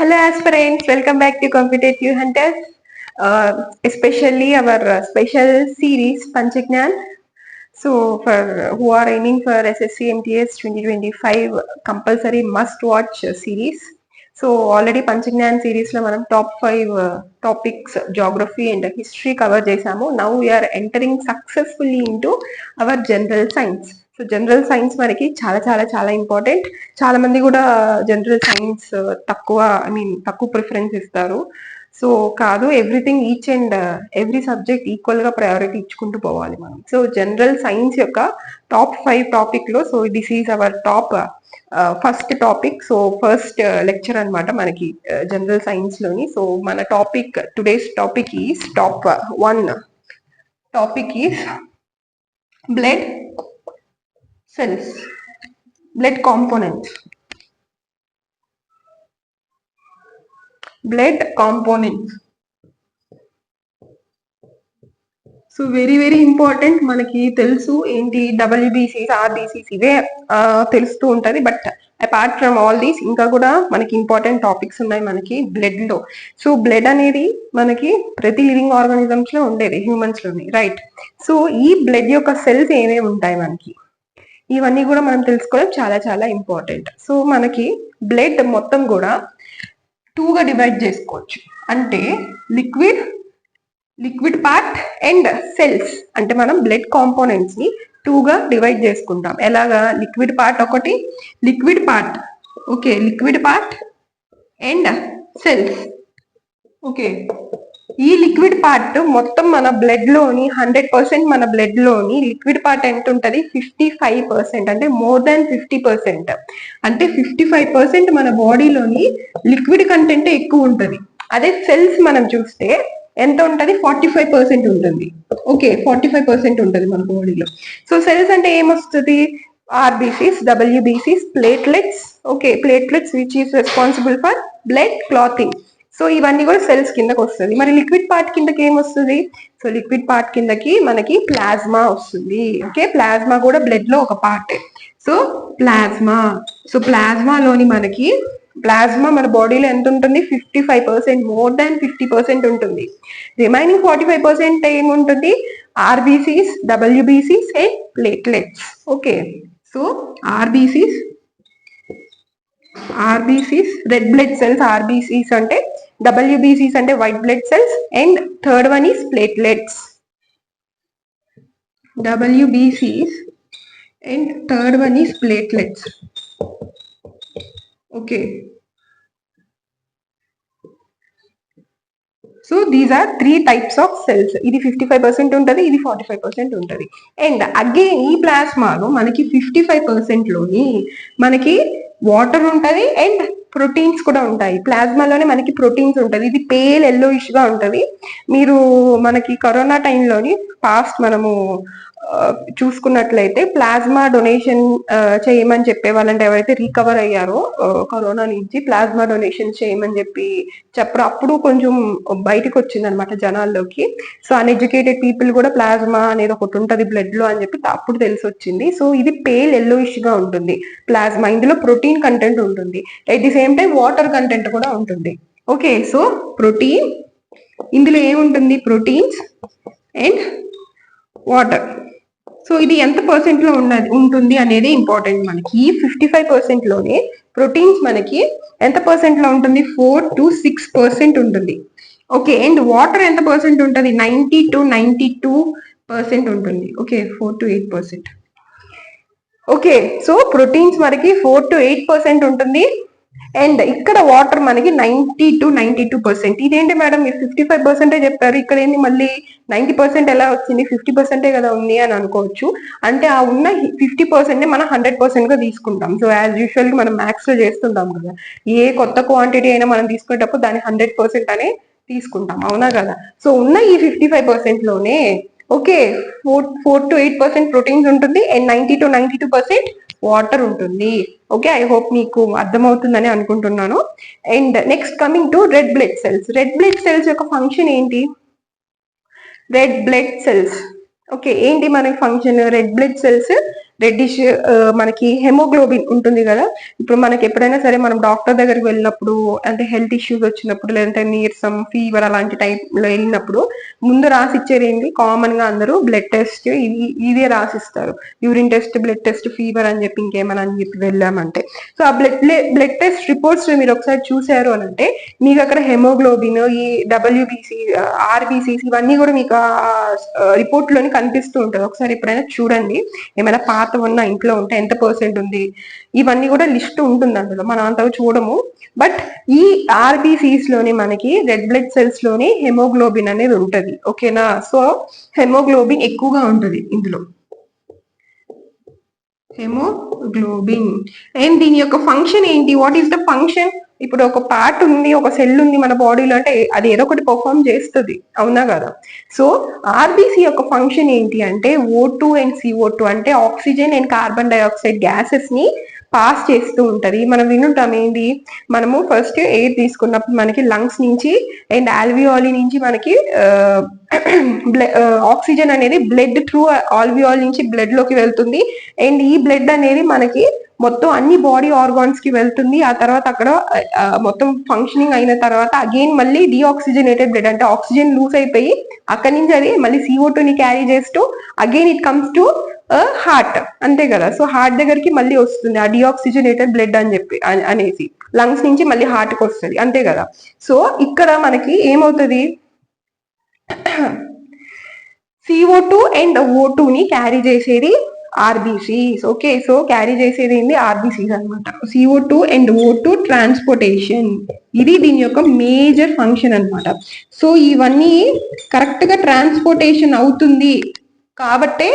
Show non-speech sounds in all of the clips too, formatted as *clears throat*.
Hello aspirants welcome back to competitive hunter especially our special series Panchagyan so for who are aiming for SSC MTS twenty twenty five compulsory must watch series so already Panchagyan సిరీస్లో మనం top five topics geography and history cover చేశాము now we're entering successfully into our general science so general science మనకి చాలా చాలా చాలా important చాలా మంది కూడా జనరల్ సైన్స్ uh, తక్కువ ఐ మీన్ తక్కువ ప్రిఫరెన్స్ ఇస్తారు. సో కాదు everything each and every subject ఈక్వల్గా ప్రయారిటీ ఇచ్చుకుంటూ పోవాలి మనం. సో జనరల్ సైన్స్ యొక్క టాప్ ఫైవ్ టాపిక్లో so this is our top first topic so first lecture అనమాట మనకి uh, జనరల్ సైన్స్లోని. సో మన topic today's topic is top one topic is blood cells. Blood components blood components so very very important మనకి తెలుసు ఏంటి డబ్ల్యూబీసీస్ RBCs ఇవే తెలుస్తూ ఉంటుంది. But apart from all these ఇంకా కూడా మనకి ఇంపార్టెంట్ టాపిక్స్ ఉన్నాయి మనకి బ్లడ్లో సో బ్లడ్ అనేది మనకి ప్రతి లివింగ్ ఆర్గానిజమ్స్లో ఉండేది హ్యూమన్స్లోని రైట్ సో ఈ బ్లడ్ యొక్క సెల్స్ ఏమేమి ఉంటాయి మనకి? ఇవన్నీ కూడా మనం తెలుసుకోవడం చాలా చాలా ఇంపార్టెంట్ సో మనకి బ్లడ్ మొత్తం కూడా టూగా డివైడ్ చేసుకోవచ్చు. అంటే liquid liquid part and cells అంటే మనం బ్లడ్ కాంపోనెంట్స్ని టూగా డివైడ్ చేసుకుంటాం. ఎలాగా? లిక్విడ్ పార్ట్ ఒకటి liquid part okay liquid part and cells okay ఈ లిక్విడ్ పార్ట్ మొత్తం మన బ్లడ్లోని హండ్రెడ్ పర్సెంట్ మన బ్లడ్లోని లిక్విడ్ పార్ట్ ఎంత ఉంటుంది? ఫిఫ్టీ ఫైవ్ పర్సెంట్ అంటే మోర్ దాన్ ఫిఫ్టీ పర్సెంట్ అంటే ఫిఫ్టీ ఫైవ్ పర్సెంట్ మన బాడీలోని లిక్విడ్ కంటెంట్ ఎక్కువ ఉంటుంది. అదే సెల్స్ మనం చూస్తే ఎంత ఉంటుంది? ఫార్టీ ఫైవ్ పర్సెంట్ ఉంటుంది. ఓకే ఫార్టీ ఫైవ్ పర్సెంట్ ఉంటుంది మన బాడీలో సో సెల్స్ అంటే ఏమొస్తుంది? RBCs డబ్ల్యూబీసీస్ platelets okay platelets which is responsible for blood clotting so ఇవన్నీ కూడా సెల్స్ కిందకి వస్తుంది. మరి లిక్విడ్ పార్ట్ కిందకి ఏం వస్తుంది? సో లిక్విడ్ పార్ట్ కిందకి మనకి ప్లాజ్మా వస్తుంది. ఓకే ప్లాజ్మా కూడా బ్లడ్లో ఒక పార్ట్ సో ప్లాజ్మా సో ప్లాజ్మాలోని మనకి ప్లాజ్మా మన బాడీలో ఎంత ఉంటుంది? Fifty five percent more than fifty percent ఉంటుంది. రిమైనింగ్ ఫార్టీ ఫైవ్ పర్సెంట్ ఏముంటుంది RBCs డబ్ల్యూబీసీస్ and platelets okay so RBCs RBCs red blood cells RBCs అంటే డబ్ల్యూబీసీస్ అంటే white blood cells and third one is platelets డబ్ల్యూబీసీస్ and third one is platelets okay so these are three types of cells ఇది fifty five percent ఉంటుంది ఇది forty five percent ఉంటుంది. And again ఈ ప్లాస్మాలో మనకి ఫిఫ్టీ ఫైవ్ పర్సెంట్లోని మనకి water ఉంటుంది and proteins కూడా ఉంటాయి. ప్లాజ్మాలోనే మనకి ప్రోటీన్స్ ఉంటుంది. ఇది పేల్ ఎల్లోయిష్గా ఉంటది. మీరు మనకి కరోనా టైంలోని పాస్ట్ మనము చూసుకున్నట్లయితే ప్లాస్మా డొనేషన్ చేయమని చెప్పే వాళ్ళంటే ఎవరైతే రికవర్ అయ్యారో కరోనా నుంచి ప్లాజ్మా డొనేషన్ చేయమని చెప్పి చెప్పరు. అప్పుడు కొంచెం బయటకు వచ్చింది అనమాట జనాల్లోకి. సో అన్ఎడ్యుకేటెడ్ పీపుల్ కూడా ప్లాజ్మా అనేది ఒకటి ఉంటుంది బ్లడ్లో అని చెప్పి అప్పుడు తెలిసి వచ్చింది సో ఇది పేల్ ఎల్లోయిష్గా ఉంటుంది. ప్లాజ్మా ఇందులో ప్రోటీన్ కంటెంట్ ఉంటుంది. At the same time water content కూడా ఉంటుంది. ఓకే సో ప్రోటీన్ ఇందులో ఏముంటుంది? ప్రోటీన్స్ అండ్ వాటర్ సో ఇది ఎంత పర్సెంట్లో ఉన్నది ఉంటుంది అనేది ఇంపార్టెంట్ మనకి. ఈ ఫిఫ్టీ ఫైవ్ పర్సెంట్లోనే ప్రోటీన్స్ మనకి ఎంత పర్సెంట్లో ఉంటుంది? ఫోర్ టు సిక్స్ పర్సెంట్ ఉంటుంది. ఓకే అండ్ వాటర్ ఎంత పర్సెంట్ ఉంటుంది? Ninety to ninety two percent ఉంటుంది. Okay four to eight percent okay so proteins మనకి ఫోర్ టు ఎయిట్ పర్సెంట్ ఉంటుంది. అండ్ ఇక్కడ వాటర్ మనకి ninety to ninety two percent ఇదేంటి madam మీరు ఫిఫ్టీ ఫైవ్ పర్సెంటే చెప్పారు? ఇక్కడ ఏంటి మళ్ళీ నైన్టీ పర్సెంట్ ఎలా వచ్చింది? ఫిఫ్టీ పర్సెంటే కదా ఉంది అని అనుకోవచ్చు. అంటే ఆ ఉన్న ఫిఫ్టీ పర్సెంట్ మనం హండ్రెడ్ పర్సెంట్గా తీసుకుంటాం. సో యాజ్ యూజువల్ మనం మ్యాథ్స్లో చేస్తుంటాం కదా. ఏ కొత్త క్వాంటిటీ అయినా మనం తీసుకునేటప్పుడు దాన్ని హండ్రెడ్ పర్సెంట్ అనే తీసుకుంటాం. అవునా కదా? సో ఉన్న ఈ fifty five పర్సెంట్లోనే okay four four to eight percent proteins ఉంటుంది. And ninety to ninety two percent water ఉంటుంది. ఓకే ఐ హోప్ మీకు అర్థమవుతుందని అనుకుంటున్నాను. And next coming to red blood cells red blood cells యొక్క ఫంక్షన్ ఏంటి? Red blood cells okay ఏంటి మనకి function red blood cells reddish uh, మనకి haemoglobin ఉంటుంది కదా. ఇప్పుడు మనకి ఎప్పుడైనా సరే మనం డాక్టర్ దగ్గరికి వెళ్ళినప్పుడు అంటే హెల్త్ ఇష్యూస్ వచ్చినప్పుడు లేదంటే నీరసం ఫీవర్ అలాంటి టైప్లో వెళ్ళినప్పుడు ముందు రాసిచ్చేది ఏంటి? కామన్గా అందరూ బ్లడ్ టెస్ట్ ఇది ఇదే రాసిస్తారు. Urine test blood test fever అని చెప్పి ఇంకేమైనా అని చెప్పి వెళ్ళామంటే. సో ఆ బ్లడ్ బ్లడ్ టెస్ట్ రిపోర్ట్స్ మీరు ఒకసారి చూసారు అని అంటే మీకు అక్కడ హెమోగ్లోబిన్ ఈ డబ్ల్యూబీసీ ఆర్బీసీస్ uh, ఇవన్నీ కూడా మీకు uh, రిపోర్ట్లోని కనిపిస్తూ ఉంటుంది. ఒకసారి ఎప్పుడైనా చూడండి. ఏమైనా పాత ఉన్న ఇంట్లో ఉంటే ఎంత పర్సెంట్ ఉంది? ఇవన్నీ కూడా లిస్ట్ ఉంటుంది అందులో. మనం అంతగా చూడము. బట్ ఈ ఆర్బీసీస్లోని మనకి రెడ్ బ్లడ్ సెల్స్లోని హెమోగ్లోబిన్ అనేది ఉంటది. ఓకేనా సో హెమోగ్లోబిన్ ఎక్కువగా ఉంటుంది ఇందులో. హెమోగ్లోబిన్ అండ్ దీని యొక్క ఫంక్షన్ ఏంటి? వాట్ ఈస్ ద ఫంక్షన్ ఇప్పుడు ఒక పార్ట్ ఉంది ఒక సెల్ ఉంది మన బాడీలో అంటే అది ఏదో ఒకటి పర్ఫామ్ చేస్తుంది అవునా కదా? సో ఆర్బీసీ యొక్క ఫంక్షన్ ఏంటి అంటే O two and CO two అంటే ఆక్సిజన్ అండ్ కార్బన్ డైఆక్సైడ్ గ్యాసెస్ని పాస్ చేస్తూ ఉంటది. మనం వినుంటాం ఏంటి మనము ఫస్ట్ ఎయిర్ తీసుకున్నప్పుడు మనకి లంగ్స్ నుంచి అండ్ ఆల్వియాలీ నుంచి మనకి uh, *clears throat* ఆక్సిజన్ uh, అనేది బ్లడ్ త్రూ ఆల్వియాల్ నుంచి బ్లడ్లోకి వెళ్తుంది. అండ్ ఈ బ్లడ్ అనేది మనకి మొత్తం అన్ని బాడీ ఆర్గాన్స్కి వెళ్తుంది. ఆ తర్వాత అక్కడ మొత్తం ఫంక్షనింగ్ అయిన తర్వాత అగైన్ మళ్ళీ డిఆక్సిజనేటెడ్ బ్లడ్ అంటే ఆక్సిజన్ లూజ్ అయిపోయి అక్కడి నుంచి అది మళ్ళీ సిఓ టూని క్యారీ చేస్తూ again it comes to heart అంతే కదా? సో హార్ట్ దగ్గరికి మళ్ళీ వస్తుంది ఆ డిఆక్సిజనేటెడ్ బ్లడ్ అని చెప్పి అనేసి. లంగ్స్ నుంచి మళ్ళీ హార్ట్కి వస్తుంది. అంతే కదా? సో ఇక్కడ మనకి ఏమవుతుంది? సిఓ టూ అండ్ ఓ టూని క్యారీ చేసేది ఆర్బీసీస్ ఓకే సో క్యారీ చేసేది ఏంటి ఆర్బీసీస్ అనమాట CO two and O two transportation ఇది దీని యొక్క మేజర్ ఫంక్షన్ అనమాట సో ఇవన్నీ కరెక్ట్గా ట్రాన్స్పోర్టేషన్ అవుతుంది కాబట్టే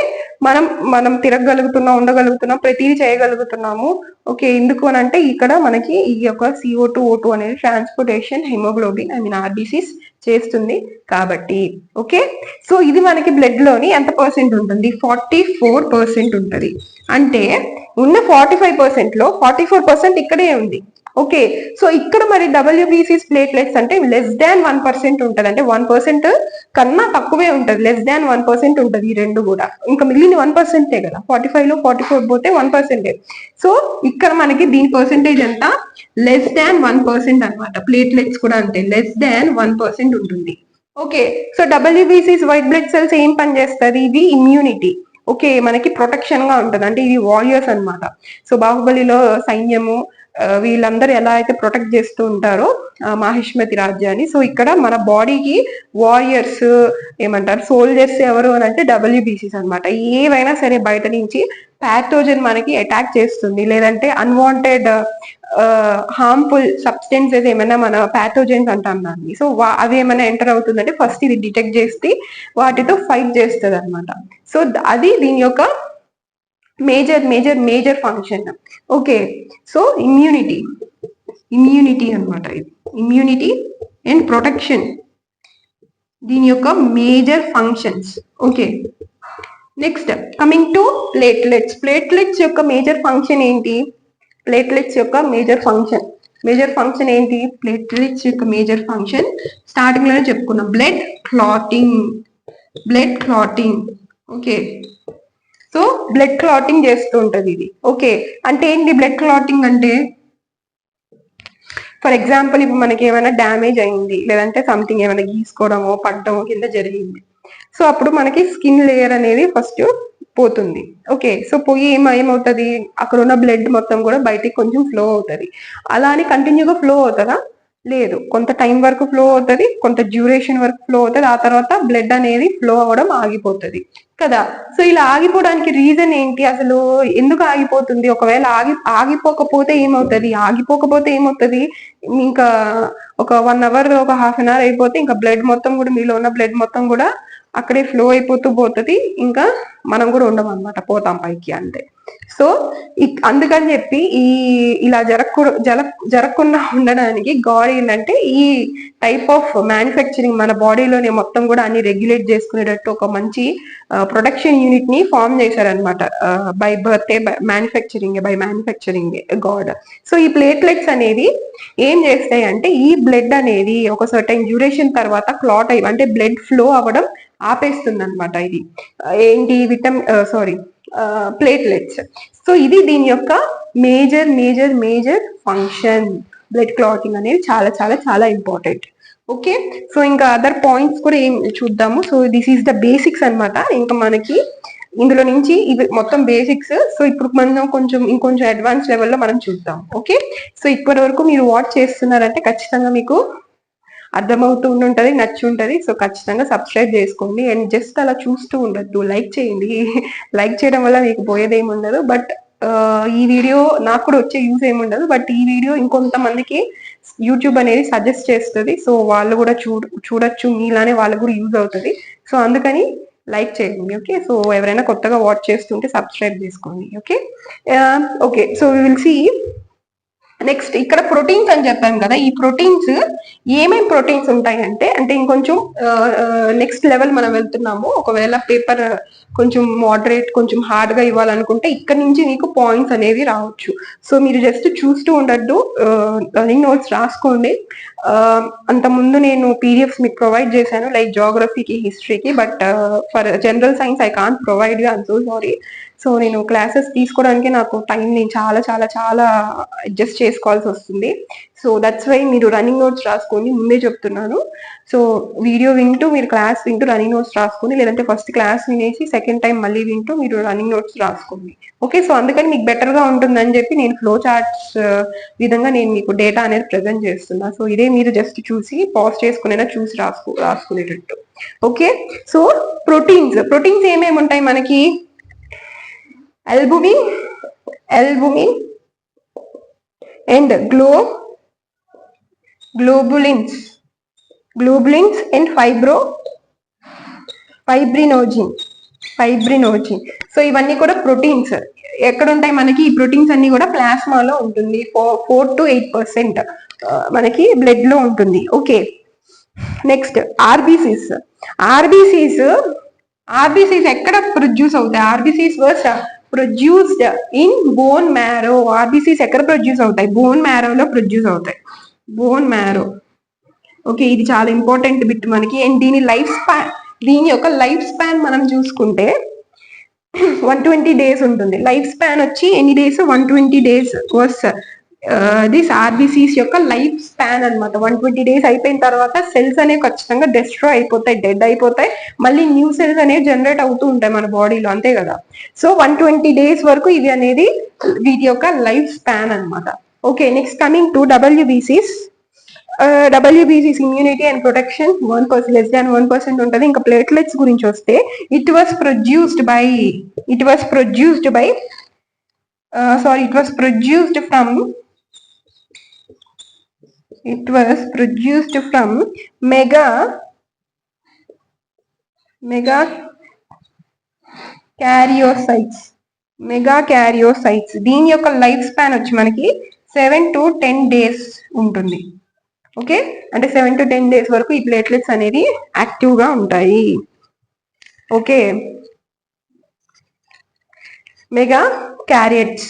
మనం మనం తిరగగలుగుతున్నాం ఉండగలుగుతున్నాం ప్రతిదీ చేయగలుగుతున్నాము. ఓకే ఎందుకు అని అంటే ఇక్కడ మనకి ఈ యొక్క సిఓ టూ ఓ టూ అనేది transportation haemoglobin I mean RBCs చేస్తుంది కాబట్టి ఓకే? సో ఇది మనకి బ్లడ్లోని ఎంత పర్సెంట్ ఉంటుంది? ఫార్టీ ఫోర్ పర్సెంట్ ఉంటుంది. అంటే ఉన్న ఫార్టీ ఫైవ్ పర్సెంట్లో ఫార్టీ ఫోర్ పర్సెంట్ ఇక్కడే ఉంది. ఓకే సో ఇక్కడ మరి డబ్ల్యూబీసీస్ ప్లేట్లెట్స్ అంటే లెస్ దాన్ వన్ పర్సెంట్ ఉంటుంది. అంటే వన్ పర్సెంట్ కన్నా తక్కువే ఉంటుంది. లెస్ దాన్ వన్ పర్సెంట్ ఉంటుంది ఈ రెండు కూడా. ఇంకా మిగిలిన వన్ పర్సెంటే కదా. ఫార్టీ ఫైవ్లో ఫార్టీ ఫోర్ పోతే వన్ పర్సెంటే సో ఇక్కడ మనకి దీని పర్సెంటేజ్ ఎంత? లెస్ దాన్ వన్ పర్సెంట్ అనమాట ప్లేట్లెట్స్ కూడా అంతే. లెస్ దాన్ వన్ పర్సెంట్ ఉంటుంది. ఓకే సో డబ్ల్యూబీసీస్ వైట్ బ్లడ్ సెల్స్ ఏం పని చేస్తుంది? ఇది ఇమ్యూనిటీ ఓకే మనకి ప్రొటెక్షన్గా ఉంటుంది. అంటే ఇది వారియర్స్ అనమాట సో బాహుబలిలో సైన్యము వీళ్ళందరూ ఎలా అయితే ప్రొటెక్ట్ చేస్తూ ఉంటారో మాహిష్మతి రాజ్యాన్ని. సో ఇక్కడ మన బాడీకి వారియర్స్ ఏమంటారు? సోల్జర్స్ ఎవరు అని అంటే డబ్ల్యూబీసీస్ అనమాట ఏవైనా సరే బయట నుంచి ప్యాథోజన్ మనకి అటాక్ చేస్తుంది. లేదంటే అన్వాంటెడ్ హార్మ్ఫుల్ సబ్స్టెన్సెస్ ఏమైనా మన ప్యాథోజన్స్ అంటాం దాన్ని. సో అవి ఏమైనా ఎంటర్ అవుతుందంటే ఫస్ట్ ఇది డిటెక్ట్ చేసి వాటితో ఫైట్ చేస్తుంది అనమాట సో అది దీని యొక్క major major major function okay so immunity immunity అనమాట ఇది. ఇమ్యూనిటీ అండ్ ప్రొటెక్షన్ దీని యొక్క major functions okay next coming to platelets platelets యొక్క మేజర్ ఫంక్షన్ ఏంటి? ప్లేట్లెట్స్ యొక్క మేజర్ ఫంక్షన్ మేజర్ ఫంక్షన్ ఏంటి? ప్లేట్లెట్స్ యొక్క మేజర్ ఫంక్షన్ స్టార్టింగ్లోనే చెప్పుకున్నాం. Blood clotting blood clotting okay so blood clotting చేస్తూ ఉంటుంది ఇది. ఓకే అంటే ఏంటి బ్లడ్ క్లాటింగ్ అంటే? ఫర్ ఎగ్జాంపుల్ ఇప్పుడు మనకి ఏమైనా డ్యామేజ్ అయింది లేదంటే సంథింగ్ ఏమైనా గీసుకోవడమో పడ్డమో కింద జరిగింది. సో అప్పుడు మనకి స్కిన్ లేయర్ అనేది ఫస్ట్ పోతుంది. ఓకే సో పోయి ఏమ ఏమవుతుంది? అక్కడ ఉన్న బ్లడ్ మొత్తం కూడా బయటికి కొంచెం ఫ్లో అవుతుంది. అలా అని కంటిన్యూగా ఫ్లో అవుతుందా? లేదు. కొంత టైం వరకు ఫ్లో అవుతుంది కొంత డ్యూరేషన్ వరకు ఫ్లో అవుతుంది ఆ తర్వాత బ్లడ్ అనేది ఫ్లో అవ్వడం ఆగిపోతుంది. కదా? సో ఇలా ఆగిపోవడానికి రీజన్ ఏంటి? అసలు ఎందుకు ఆగిపోతుంది? ఒకవేళ ఆగి ఆగిపోకపోతే ఏమవుతుంది? ఆగిపోకపోతే ఏమవుతుంది? ఇంకా ఒక వన్ అవర్ ఒక హాఫ్ అన్ అవర్ అయిపోతే ఇంకా బ్లడ్ మొత్తం కూడా మీలో ఉన్న బ్లడ్ మొత్తం కూడా అక్కడే ఫ్లో అయిపోతూ పోతుంది. ఇంకా మనం కూడా ఉండం అనమాట పోతాం పైకి అంతే సో అందుకని చెప్పి ఈ ఇలా జరగకు జర జరగకుండా ఉండడానికి గాడ్ ఏంటంటే ఈ టైప్ ఆఫ్ మ్యానుఫ్యాక్చరింగ్ మన బాడీలోనే మొత్తం కూడా అన్ని రెగ్యులేట్ చేసుకునేటట్టు ఒక మంచి ప్రొడక్షన్ యూనిట్ని ఫామ్ చేశారనమాట by birthday manufacturing by manufacturing God. So ఈ ప్లేట్లెట్స్ అనేది ఏం చేస్తాయి అంటే ఈ బ్లడ్ అనేది ఒక సర్టైన్ డ్యూరేషన్ తర్వాత క్లాట్ అయ్యి అంటే బ్లడ్ ఫ్లో అవ్వడం ఆపేస్తుంది అనమాట ఇది ఏంటి? విటమిన్ సారీ ప్లేట్లెట్స్ సో ఇది దీని యొక్క major major major function. Blood clotting అనేది చాలా చాలా చాలా ఇంపార్టెంట్. ఓకే? సో ఇంకా అదర్ పాయింట్స్ కూడా ఏం చూద్దాము. So this is the basics అనమాట ఇంకా మనకి ఇందులో నుంచి ఇవి మొత్తం బేసిక్స్. సో ఇప్పుడు మనం కొంచెం ఇంకొంచెం అడ్వాన్స్ లెవెల్లో మనం చూద్దాం. ఓకే? సో ఇప్పటి వరకు మీరు వాట్ చేస్తున్నారంటే ఖచ్చితంగా మీకు అర్థమవుతూ ఉంటది నచ్చి ఉంటుంది సో ఖచ్చితంగా సబ్స్క్రైబ్ చేసుకోండి. అండ్ జస్ట్ అలా చూస్తూ ఉండద్దు. లైక్ చేయండి. *laughs* లైక్ చేయడం వల్ల మీకు పోయేది ఉండదు బట్ ఈ వీడియో నాకు కూడా వచ్చే యూజ్ ఏమి ఉండదు బట్ ఈ వీడియో ఇంకొంతమందికి యూట్యూబ్ అనేది సజెస్ట్ చేస్తుంది. సో వాళ్ళు కూడా చూ చూడొచ్చు. మీలానే వాళ్ళకు కూడా యూజ్ అవుతుంది. సో అందుకని లైక్ చేయండి. ఓకే సో ఎవరైనా కొత్తగా వాచ్ చేస్తుంటే సబ్స్క్రైబ్ చేసుకోండి. Okay okay so will see next ఇక్కడ ప్రోటీన్స్ అని చెప్పాను కదా ఈ ప్రోటీన్స్ ఏమేమి ప్రోటీన్స్ ఉంటాయంటే అంటే ఇంకొంచెం నెక్స్ట్ లెవెల్ మనం వెళ్తున్నాము. ఒకవేళ పేపర్ కొంచెం మోడరేట్ కొంచెం హార్డ్గా ఇవ్వాలనుకుంటే ఇక్కడ నుంచి మీకు పాయింట్స్ అనేవి రావచ్చు. సో మీరు జస్ట్ చూస్తూ ఉండద్దు రన్నింగ్ నోట్స్ రాసుకోండి. అంతకుముందు ముందు నేను పీడిఎఫ్స్ మీకు ప్రొవైడ్ చేశాను like జోగ్రఫీకి హిస్టరీకి but for general science I can't provide you I'm so sorry so నేను క్లాసెస్ తీసుకోవడానికి నాకు టైం నేను చాలా చాలా చాలా అడ్జస్ట్ చేసుకోవాల్సి వస్తుంది. సో దట్స్ వై మీరు రన్నింగ్ నోట్స్ రాసుకోండి ముందే చెప్తున్నాను. సో వీడియో వింటూ మీరు క్లాస్ వింటూ రన్నింగ్ నోట్స్ రాసుకొని లేదంటే ఫస్ట్ క్లాస్ వినేసి సెకండ్ టైం మళ్ళీ వింటూ మీరు రన్నింగ్ నోట్స్ రాసుకోండి. ఓకే సో అందుకని మీకు బెటర్గా ఉంటుందని చెప్పి నేను ఫ్లో చార్ట్స్ uh, విధంగా నేను మీకు డేటా అనేది ప్రజెంట్ చేస్తున్నా. సో ఇదే మీరు జస్ట్ చూసి పాజ్ చేసుకునేనా చూసి రాసుకో రాసుకునేటట్టు. ఓకే సో ప్రోటీన్స్ ప్రోటీన్స్ ఏమేమి ఉంటాయి మనకి? Albumin albumin and గ్లో globulins. Globulins and fibro fibrinogen fibrinogen so ఇవన్నీ కూడా ప్రోటీన్స్ ఎక్కడ ఉంటాయి మనకి? ఈ ప్రోటీన్స్ అన్ని కూడా ప్లాస్మాలో ఉంటుంది. ఫోర్ టు ఎయిట్ పర్సెంట్ మనకి బ్లడ్లో ఉంటుంది. Okay next RBCs RBCs RBCs ఎక్కడ ప్రొడ్యూస్ అవుతాయి? RBCs were produced in bone marrow RBCs ఎక్కడ ప్రొడ్యూస్ అవుతాయి. బోన్ మ్యారోలో ప్రొడ్యూస్ అవుతాయి. బోన్ మ్యారో ఓకే ఇది చాలా ఇంపార్టెంట్ బిట్ మనకి. అండ్ దీని లైఫ్ స్పాన్ దీని యొక్క లైఫ్ స్పాన్ మనం చూసుకుంటే వన్ ట్వంటీ డేస్ ఉంటుంది. లైఫ్ స్పాన్ వచ్చి ఎన్ని days one twenty days were. This RBCs యొక్క లైఫ్ స్పాన్ అనమాట వన్ ట్వంటీ డేస్ అయిపోయిన తర్వాత సెల్స్ అనేవి ఖచ్చితంగా డెస్ట్రాయ్ అయిపోతాయి డెడ్ అయిపోతాయి. మళ్ళీ న్యూ సెల్స్ అనేవి జనరేట్ అవుతూ ఉంటాయి మన బాడీలో అంతే కదా. సో వన్ ట్వంటీ డేస్ వరకు ఇది అనేది వీటి యొక్క లైఫ్ స్పాన్ అనమాట okay next coming to డబ్ల్యూబీసీస్ డబ్ల్యూబీసీస్ immunity and protection one percent less than one percent ఉంటుంది. ఇంకా ప్లేట్లెట్స్ గురించి వస్తే it was produced by it was produced by sorry it was produced from it was produced from mega mega karyocytes mega karyocytes దీని యొక్క life span వచ్చి మనకి seven to ten days ఉంటుంది. Okay అంటే సెవెన్ టు టెన్ డేస్ వరకు ఈ platelets అనేది యాక్టివ్గా ఉంటాయి. Okay megakaryotes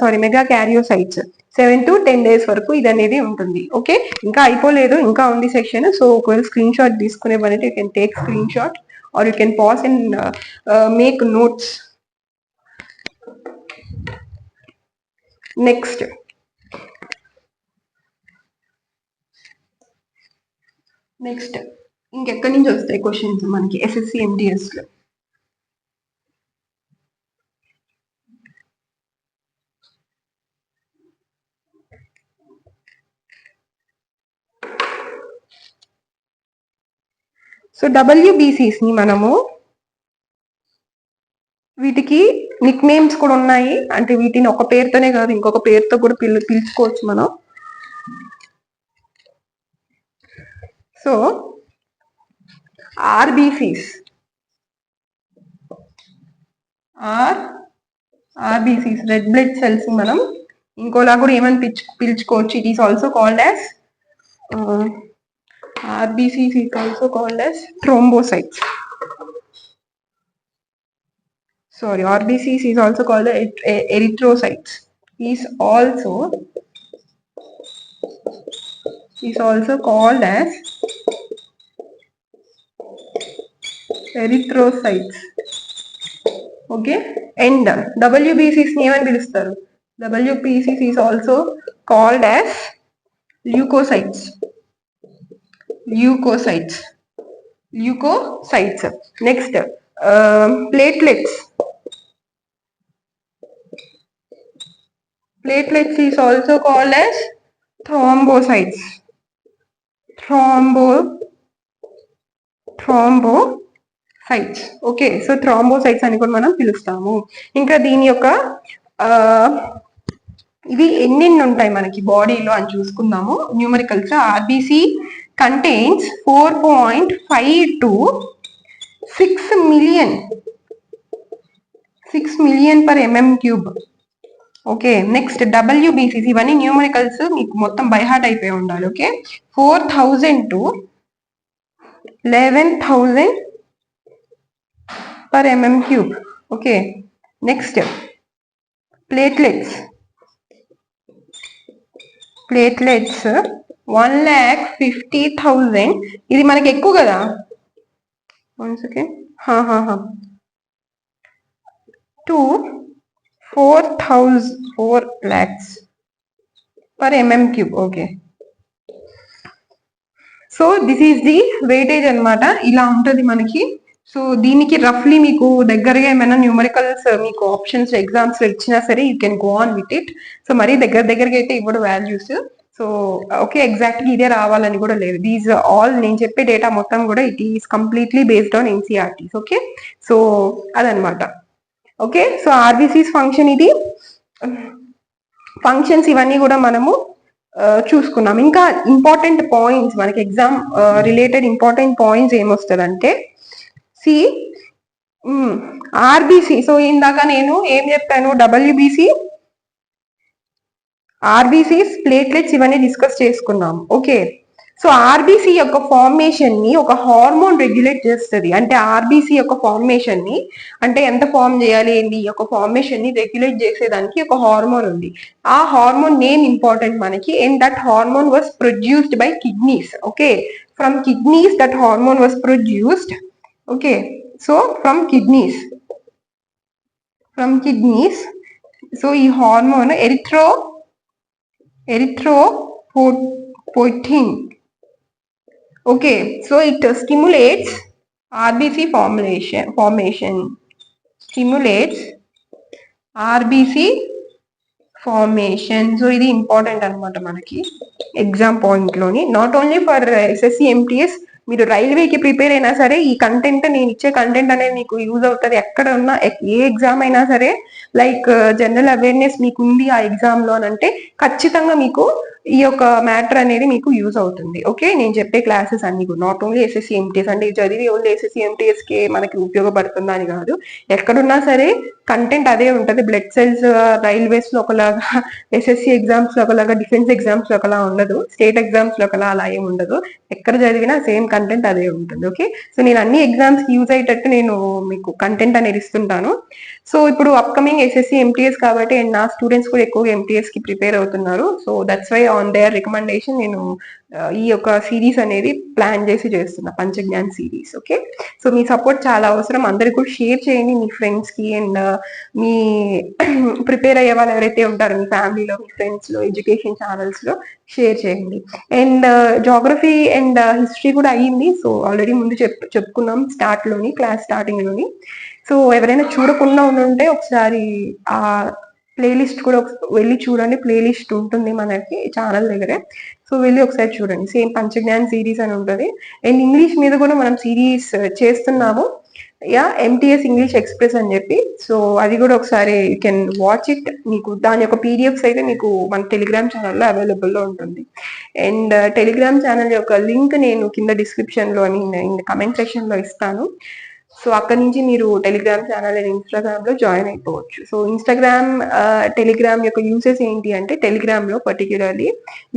sorry megakaryocytes seven to ten days వరకు ఇది అనేది ఉంటుంది. ఓకే? ఇంకా అయిపోలేదు. ఇంకా ఉంది సెక్షన్. సో ఒకవేళ స్క్రీన్ షాట్ తీసుకునే పని you can take screen shot or you can pass and make notes next next ఇంకెక్కడి నుంచి వస్తాయి క్వశ్చన్స్ మనకి? ఎస్ఎస్సి ఎండిఎస్ సో డబ్ల్యూబీసీస్ని మనము వీటికి నిక్ నేమ్స్ కూడా ఉన్నాయి. అంటే వీటిని ఒక పేరుతోనే కాదు ఇంకొక పేరుతో కూడా పిలు పిలుచుకోవచ్చు మనం. So RBCs are RBCs red blood cells మనం. ఇంకోలా కూడా ఏమని పిలుచు పిలుచుకోవచ్చు. It is also called as RBCs is also called as thrombocytes. Sorry, RBCs is also called as erythrocytes. Is also is also called as erythrocytes. Okay, and WBCs even ಬಿಡಿಸ್ತಾರೆ WBCs is also called as leukocytes. Leukocytes leukocytes next platelets platelets. Is also called as thrombocytes. Thrombo thrombocytes okay so thrombocytes అని కూడా మనం పిలుస్తాము. ఇంకా దీని యొక్క ఇవి ఎన్నెన్ని ఉంటాయి మనకి బాడీలో అని చూసుకుందాము. Numericals RBC contains four point five to six million six million per mm cube okay next డబ్ల్యూబీసీస్ ఇవన్నీ న్యూమరికల్స్ మీకు మొత్తం బైహార్ట్ అయిపోయి ఉండాలి okay four thousand to eleven thousand per mm cube okay next platelets platelets one lakh fifty thousand. ఇది మనకి ఎక్కువ కదా? One second. Two four thousand four lakhs per mm cube. Okay. So this is the weightage అనమాట ఇలా ఉంటుంది మనకి. So దీనికి రఫ్లీ మీకు దగ్గరగా ఏమైనా న్యూమరికల్స్ మీకు ఆప్షన్స్ ఎగ్జామ్స్ ఇచ్చినా సరే you can go on with it. So మరీ దగ్గర దగ్గరగా అయితే ఇవ్వడు వాల్యూస్. సో ఓకే ఎగ్జాక్ట్గా ఇదే రావాలని కూడా లేదు. దీస్ ఆల్ నేను చెప్పే డేటా మొత్తం కూడా it is completely based on NCERTs okay so అదనమాట ఓకే సో ఆర్బీసీస్ ఫంక్షన్ ఇది. ఫంక్షన్స్ ఇవన్నీ కూడా మనము చూసుకున్నాం. ఇంకా ఇంపార్టెంట్ పాయింట్స్ మనకి ఎగ్జామ్ రిలేటెడ్ ఇంపార్టెంట్ పాయింట్స్ ఏమొస్తుందంటే సి ఆర్బీసీ సో ఇందాక నేను ఏం చెప్పాను? డబ్ల్యూబీసీ ఆర్బీసీస్ ప్లేట్లెట్స్ ఇవన్నీ డిస్కస్ చేసుకున్నాం. ఓకే సో ఆర్బీసీ యొక్క ఫార్మేషన్ని ఒక హార్మోన్ రెగ్యులేట్ చేస్తుంది. అంటే ఆర్బీసీ యొక్క ఫార్మేషన్ని అంటే ఎంత ఫార్మ్ చేయాలి ఏంటి? ఈ యొక్క ఫార్మేషన్ని రెగ్యులేట్ చేసేదానికి ఒక హార్మోన్ ఉంది. ఆ హార్మోన్ నేమ్ ఇంపార్టెంట్ మనకి. And that hormone was produced by kidneys okay from kidneys that hormone was produced okay so from kidneys from kidneys so ఈ hormone erythro erythropoietin. Okay, so it stimulates RBC formulation, formation, stimulates RBC formation so ఇది important అనమాట మనకి exam పాయింట్లోని not only for SSC MTS మీరు రైల్వేకి prepare అయినా సరే ఈ కంటెంట్ నేను ఇచ్చే కంటెంట్ అనేది మీకు యూజ్ అవుతుంది. ఎక్కడ ఉన్నా ఏ ఎగ్జామ్ అయినా సరే లైక్ జనరల్ అవేర్నెస్ మీకు ఉంది ఆ ఎగ్జామ్లో అంటే ఖచ్చితంగా మీకు ఈ యొక్క మ్యాటర్ అనేది మీకు యూజ్ అవుతుంది. ఓకే? నేను చెప్పే క్లాసెస్ అన్ని కూడా. నాట్ ఓన్లీ ఎస్ఎస్సి ఎంటీఎస్ అంటే చదివి ఓన్లీ ఎస్ఎస్సి ఎంటీఎస్కి మనకి ఉపయోగపడుతుందా అని కాదు. ఎక్కడున్నా సరే కంటెంట్ అదే ఉంటుంది. బ్లడ్ సెల్స్ రైల్వేస్లో ఒకలాగా ఎస్ఎస్సి ఎగ్జామ్స్లో ఒకలాగా డిఫెన్స్ ఎగ్జామ్స్లో ఒకలా ఉండదు. స్టేట్ ఎగ్జామ్స్లో ఒకలా అలా ఏమి ఉండదు. ఎక్కడ చదివినా సేమ్ కంటెంట్ అదే ఉంటుంది. ఓకే? సో నేను అన్ని ఎగ్జామ్స్ యూజ్ అయ్యేటట్టు నేను మీకు కంటెంట్ అనేది ఇస్తుంటాను. సో ఇప్పుడు అప్కమింగ్ ఎస్ఎస్సి ఎంటీఎస్ కాబట్టి అండ్ నా స్టూడెంట్స్ కూడా ఎక్కువగా ఎంటీఎస్కి ప్రిపేర్ అవుతున్నారు. So that's why on their recommendation నేను ఈ యొక్క సిరీస్ అనేది ప్లాన్ చేసి చేస్తున్నా పంచజ్ఞాన్ సిరీస్ ఓకే సో మీ సపోర్ట్ చాలా అవసరం. అందరికి కూడా షేర్ చేయండి మీ ఫ్రెండ్స్కి అండ్ మీ *clears throat* ప్రిపేర్ అయ్యే వాళ్ళు ఎవరైతే ఉంటారో మీ ఫ్యామిలీలో మీ ఫ్రెండ్స్లో ఎడ్యుకేషన్ ఛానల్స్లో షేర్ చేయండి. అండ్ జాగ్రఫీ అండ్ హిస్టరీ కూడా అయ్యింది. సో ఆల్రెడీ ముందు చెప్ చెప్పుకున్నాం స్టార్ట్లోని క్లాస్ స్టార్టింగ్లోని. సో ఎవరైనా చూడకుండా ఉంటే ఒకసారి ఆ ప్లేలిస్ట్ కూడా వెళ్ళి చూడండి. ప్లేలిస్ట్ ఉంటుంది మనకి ఛానల్ దగ్గరే. సో వెళ్ళి ఒకసారి చూడండి. సేమ్ పంచజ్ఞాన్ సిరీస్ అని ఉంటుంది. అండ్ ఇంగ్లీష్ మీద కూడా మనం సిరీస్ చేస్తున్నాము. యా ఎంటీఎస్ ఇంగ్లీష్ ఎక్స్ప్రెస్ అని చెప్పి. సో అది కూడా ఒకసారి యూ కెన్ వాచ్ ఇట్ మీకు దాని యొక్క పీడిఎఫ్స్ అయితే మీకు మన టెలిగ్రామ్ ఛానల్లో అవైలబుల్లో ఉంటుంది. అండ్ టెలిగ్రామ్ ఛానల్ యొక్క లింక్ నేను కింద డిస్క్రిప్షన్లో ఐ మీన్ కమెంట్ సెక్షన్లో ఇస్తాను. సో అక్కడ నుంచి మీరు టెలిగ్రామ్ ఛానల్ అండ్ ఇన్స్టాగ్రామ్లో జాయిన్ అయిపోవచ్చు. సో ఇన్స్టాగ్రామ్ టెలిగ్రామ్ యొక్క యూసెస్ ఏంటి అంటే టెలిగ్రామ్లో పర్టిక్యులర్లీ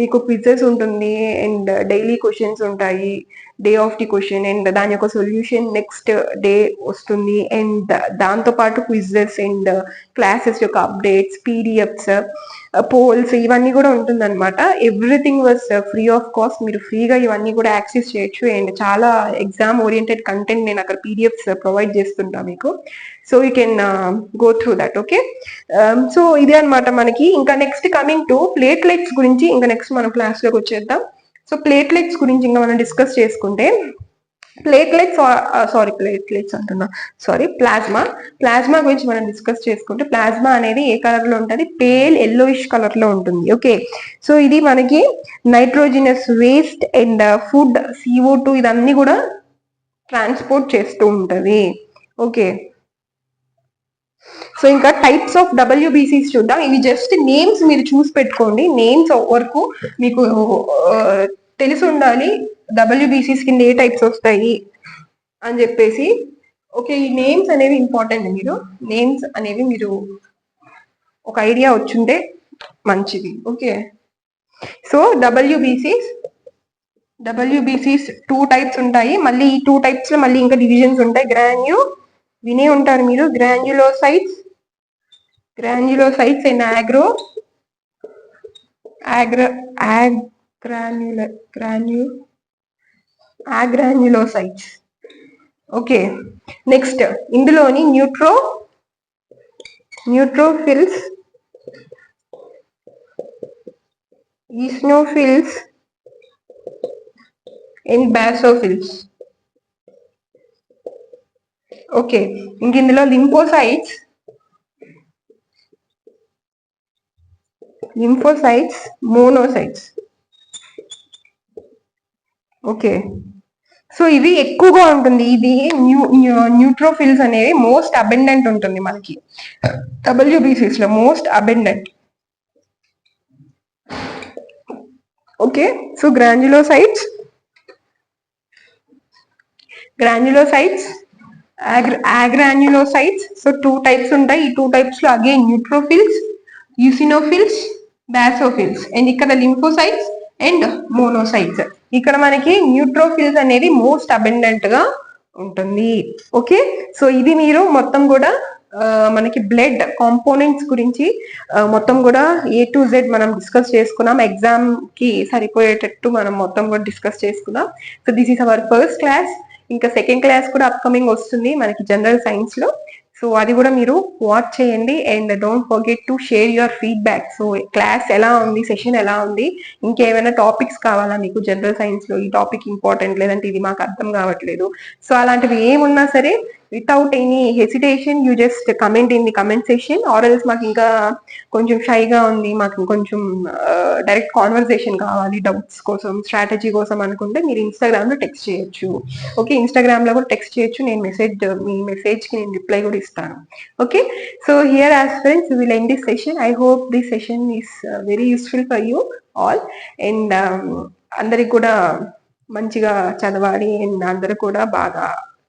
మీకు క్విజెస్ ఉంటుంది అండ్ డైలీ క్వశ్చన్స్ ఉంటాయి. Day of the question and దాని యొక్క సొల్యూషన్ నెక్స్ట్ డే వస్తుంది. అండ్ దాంతో పాటు క్విజెస్ అండ్ క్లాసెస్ యొక్క అప్డేట్స్ పీడిఎఫ్స్ పోల్స్ ఇవన్నీ కూడా ఉంటుందన్నమాట. Everything was free of cost మీరు ఫ్రీగా ఇవన్నీ కూడా యాక్సెస్ చేయొచ్చు. అండ్ చాలా ఎగ్జామ్ ఓరియంటెడ్ కంటెంట్ నేను అక్కడ పీడిఎఫ్స్ ప్రొవైడ్ uh, చేస్తుంటా మీకు. So you can go through that okay so ఇదే అనమాట మనకి. ఇంకా నెక్స్ట్ కమింగ్ టు ప్లేట్లెట్స్ గురించి ఇంకా నెక్స్ట్ మనం క్లాస్లోకి వచ్చేద్దాం. సో ప్లేట్లెట్స్ గురించి ఇంకా మనం డిస్కస్ చేసుకుంటే ప్లేట్లెట్స్ సారీ ప్లేట్లెట్స్ అంటున్నా. సారీ ప్లాజ్మా ప్లాజ్మా గురించి మనం డిస్కస్ చేసుకుంటే ప్లాజ్మా అనేది ఏ కలర్లో ఉంటుంది? పేల్ ఎల్లోయిష్ కలర్లో ఉంటుంది ఓకే సో ఇది మనకి nitrogenous waste and food CO two ఇదన్నీ కూడా ట్రాన్స్పోర్ట్ చేస్తూ ఉంటుంది ఓకే సో ఇంకా టైప్స్ ఆఫ్ డబ్ల్యూబీసీస్ చూద్దాం. ఇవి జస్ట్ నేమ్స్ మీరు చూసి పెట్టుకోండి. నేమ్స్ వరకు మీకు uh, తెలిసి ఉండాలి డబ్ల్యూబీసీస్ కింద ఏ టైప్స్ వస్తాయి అని చెప్పేసి. ఓకే ఈ నేమ్స్ అనేవి ఇంపార్టెంట్ మీరు. నేమ్స్ అనేవి మీరు ఒక ఐడియా వచ్చుంటే మంచిది. ఓకే సో డబ్ల్యూబీసీస్ డబ్ల్యూబీసీస్ టూ టైప్స్ ఉంటాయి. మళ్ళీ ఈ టూ టైప్స్లో మళ్ళీ ఇంకా డివిజన్స్ ఉంటాయి. గ్రాన్యూ వినే ఉంటారు మీరు. Granulocytes granulocytes and agro agro agranula granu agranulocytes okay next ఇందులోని neutro neutrophils eosinophils and basophils okay ఇంక ఇందులో lymphocytes lymphocytes monocytes okay so ఇది ఎక్కువగా ఉంటుంది. ఇది న్యూ న్యూట్రోఫిల్స్ అనేవి మోస్ట్ అబెండెంట్ ఉంటుంది మనకి. డబ్ల్యూబీసీస్లో most abundant okay so granulocytes granulocytes agranulocytes so two types ఉంటాయి. ఈ two టైప్స్లో again neutrophils eosinophils basophils and ఇక్కడ లింఫోసైట్స్ అండ్ మోనోసైట్స్ ఇక్కడ మనకి న్యూట్రోఫిల్స్ అనేది మోస్ట్ అబెండెంట్గా ఉంటుంది. ఓకే సో ఇది మీరు మొత్తం కూడా మనకి బ్లడ్ కాంపోనెంట్స్ గురించి మొత్తం కూడా ఏ టు జెడ్ మనం డిస్కస్ చేసుకున్నాం. ఎగ్జామ్కి సరిపోయేటట్టు మనం మొత్తం కూడా డిస్కస్ చేసుకున్నాం. So this is our first class ఇంకా సెకండ్ క్లాస్ కూడా అప్కమింగ్ వస్తుంది మనకి జనరల్ సైన్స్లో. సో అది కూడా మీరు వాచ్ చేయండి and don't forget to share your feedback so class ఎలా ఉంది సెషన్ ఎలా ఉంది? ఇంకేమైనా టాపిక్స్ కావాలా మీకు? జనరల్ సైన్స్లో ఈ టాపిక్ ఇంపార్టెంట్ లేదంటే ఇది మాకు అర్థం కావట్లేదు. సో అలాంటివి ఏమున్నా సరే without any hesitation you just comment in the comment session or else మాకు ఇంకా కొంచెం షైగా ఉంది మాకు కొంచెం డైరెక్ట్ కాన్వర్సేషన్ కావాలి డౌట్స్ కోసం స్ట్రాటజీ కోసం అనుకుంటే మీరు ఇన్స్టాగ్రామ్లో టెక్స్ట్ చేయొచ్చు. ఓకే ఇన్స్టాగ్రామ్లో కూడా టెక్స్ట్ చేయొచ్చు నేను మెసేజ్ మీ మెసేజ్కి నేను రిప్లై కూడా ఇస్తాను. Okay so here as friends will end this session I hope this session is very useful for you all and అందరికి కూడా మంచిగా చదవాలి అండ్ అందరూ కూడా బాగా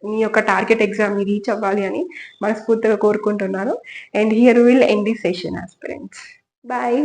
మీ యొక్క టార్గెట్ ఎగ్జామ్ రీచ్ అవ్వాలి అని మనస్ఫూర్తిగా కోరుకుంటున్నాను. And here will end the session aspirants bye